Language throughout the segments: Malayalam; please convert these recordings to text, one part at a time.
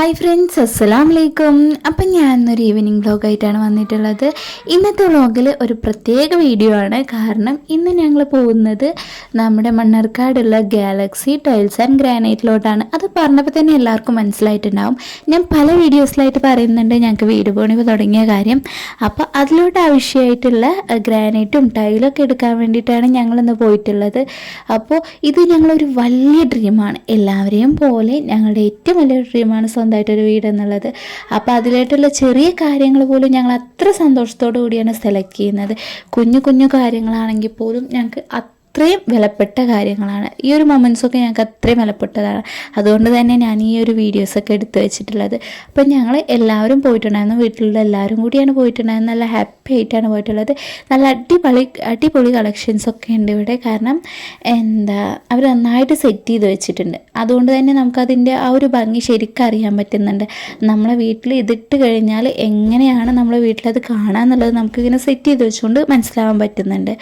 ഹായ് ഫ്രണ്ട്സ് അസ്സലാം വലൈക്കും അപ്പം ഞാൻ ഇന്നൊരു ഈവനിങ് വ്ലോഗായിട്ടാണ് വന്നിട്ടുള്ളത്. ഇന്നത്തെ വ്ലോഗിൽ ഒരു പ്രത്യേക വീഡിയോ ആണ്. കാരണം ഇന്ന് ഞങ്ങൾ പോകുന്നത് നമ്മുടെ മണ്ണാർക്കാടുള്ള ഗാലക്സി ടൈൽസ് ആൻഡ് ഗ്രാനൈറ്റിലോട്ടാണ് അത് പറഞ്ഞപ്പോൾ തന്നെ എല്ലാവർക്കും മനസ്സിലായിട്ടുണ്ടാവും. ഞാൻ പല വീഡിയോസിലായിട്ട് പറയുന്നുണ്ട് ഞങ്ങൾക്ക് വീട് പണിവ് തുടങ്ങിയ കാര്യം. അപ്പോൾ അതിലോട്ട് ആവശ്യമായിട്ടുള്ള ഗ്രാനൈറ്റും ടൈലൊക്കെ എടുക്കാൻ വേണ്ടിയിട്ടാണ് ഞങ്ങളിന്ന് പോയിട്ടുള്ളത്. അപ്പോൾ ഇത് ഞങ്ങളൊരു വലിയ ഡ്രീമാണ് എല്ലാവരെയും പോലെ ഞങ്ങളുടെ ഏറ്റവും വലിയ ഡ്രീമാണ് സ്വന്തമായിട്ടൊരു വീട് എന്നുള്ളത് അപ്പോൾ അതിലായിട്ടുള്ള ചെറിയ കാര്യങ്ങൾ പോലും ഞങ്ങൾ അത്ര സന്തോഷത്തോടു കൂടിയാണ് സെലക്ട് ചെയ്യുന്നത്. കുഞ്ഞു കുഞ്ഞു കാര്യങ്ങളാണെങ്കിൽ പോലും ഞങ്ങൾക്ക് അത്രയും വിലപ്പെട്ട കാര്യങ്ങളാണ്. ഈ ഒരു മൊമെൻസൊക്കെ ഞങ്ങൾക്ക് അത്രയും വിലപ്പെട്ടതാണ്. അതുകൊണ്ട് തന്നെ ഞാൻ ഈ ഒരു വീഡിയോസൊക്കെ എടുത്തു വെച്ചിട്ടുള്ളത്. അപ്പം ഞങ്ങൾ എല്ലാവരും പോയിട്ടുണ്ടായിരുന്നു. വീട്ടിലുള്ള എല്ലാവരും കൂടിയാണ് പോയിട്ടുണ്ടായിരുന്നത്. നല്ല ഹാപ്പി ആയിട്ടാണ് പോയിട്ടുള്ളത്. നല്ല അടിപൊളി അടിപൊളി കളക്ഷൻസ് ഒക്കെ ഉണ്ട് ഇവിടെ. കാരണം എന്താ അവർ നന്നായിട്ട് സെറ്റ് ചെയ്ത് വെച്ചിട്ടുണ്ട്. അതുകൊണ്ട് തന്നെ നമുക്കതിന്റെ ആ ഒരു ഭംഗി ശരിക്കും അറിയാൻ പറ്റുന്നുണ്ട്. നമ്മളെ വീട്ടിൽ ഇതിട്ട് കഴിഞ്ഞാൽ എങ്ങനെയാണ് നമ്മളെ വീട്ടിലത് കാണാന്നുള്ളത് നമുക്കിങ്ങനെ സെറ്റ് ചെയ്ത് വെച്ചുകൊണ്ട് മനസ്സിലാവാൻ പറ്റുന്നുണ്ട്.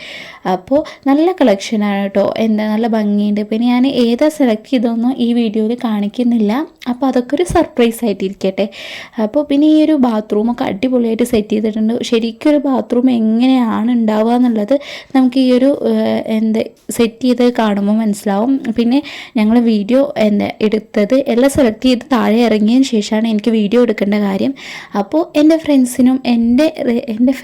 അപ്പോൾ നല്ല കളക്ഷനാണ് കേട്ടോ. എന്താ നല്ല ഭംഗിയുണ്ട്. പിന്നെ ഞാൻ ഏതാ സെലക്ട് ചെയ്തോന്നോ ഈ വീഡിയോയിൽ കാണിക്കുന്നില്ല. അപ്പോൾ അതൊക്കെ ഒരു സർപ്രൈസ് ആയിട്ടിരിക്കട്ടെ. അപ്പോൾ പിന്നെ ഈ ഒരു ബാത്റൂമൊക്കെ അടിപൊളിയായിട്ട് സെറ്റ് ചെയ്തിട്ടുണ്ട്. ശരിക്കും ഒരു ബാത്റൂം എങ്ങനെയാണ് ഉണ്ടാവുക എന്നുള്ളത് നമുക്ക് ഈ ഒരു എന്ത് സെറ്റ് ചെയ്ത് കാണുമ്പോൾ മനസ്സിലാവും. പിന്നെ ഞങ്ങൾ വീഡിയോ എന്താ എടുത്തത് എല്ലാം സെലക്ട് ചെയ്ത് താഴെ ഇറങ്ങിയതിന് ശേഷമാണ് എനിക്ക് വീഡിയോ എടുക്കേണ്ട കാര്യം. അപ്പോൾ എന്റെ ഫ്രണ്ട്സിനും എന്റെ എന്റെ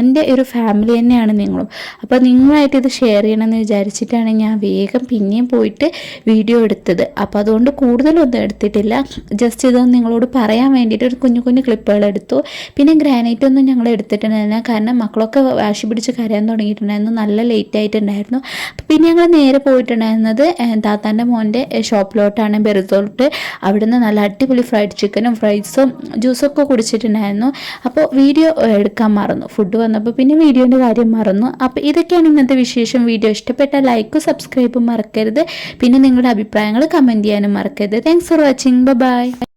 എന്റെ ഒരു ഫാമിലി തന്നെയാണ് നിങ്ങളും. അപ്പോൾ നിങ്ങളായിട്ട് ഇത് ഷെയർ ചെയ്യണമെന്ന് വിചാരിച്ചിട്ടാണ് ഞാൻ വേഗം പിന്നെയും പോയിട്ട് വീഡിയോ എടുത്തത്. അപ്പോൾ അതുകൊണ്ട് കൂടുതലൊന്നും എടുത്തിട്ടില്ല. ജസ്റ്റ് ഇതൊന്നും നിങ്ങളോട് പറയാൻ വേണ്ടിയിട്ട് ഒരു കുഞ്ഞു കുഞ്ഞു ക്ലിപ്പുകൾ എടുത്തു. പിന്നെ ഗ്രാനൈറ്റ് ഒന്നും ഞങ്ങൾ എടുത്തിട്ടുണ്ടായിരുന്നില്ല. കാരണം മക്കളൊക്കെ വാശി പിടിച്ച് കരയാൻ തുടങ്ങിയിട്ടുണ്ടായിരുന്നു. നല്ല ലേറ്റ് ആയിട്ടുണ്ടായിരുന്നു. പിന്നെ ഞങ്ങൾ നേരെ പോയിട്ടുണ്ടായിരുന്നത് താത്താന്റെ മോന്റെ ഷോപ്പിലോട്ടാണ് ബെറുതോട്ട്. അവിടുന്ന് നല്ല അടിപൊളി ഫ്രൈഡ് ചിക്കനും ഫ്രൈസും ജ്യൂസൊക്കെ കുടിച്ചിട്ടുണ്ടായിരുന്നു. അപ്പോൾ വീഡിയോ എടുക്കാൻ മറന്നു. ഫുഡ് വന്നപ്പോൾ പിന്നെ വീഡിയോന്റെ കാര്യം മറന്നു. അപ്പോൾ ഇതൊക്കെയാണ് ഇന്നത്തെ വിശേഷം. വീഡിയോ ഇഷ്ടപ്പെട്ട ലൈക്കും സബ്സ്ക്രൈബും മറക്കരുത്. പിന്നെ നിങ്ങളുടെ അഭിപ്രായങ്ങൾ കമന്റ് ചെയ്യാനും മറക്കരുത്. Thanks for watching bye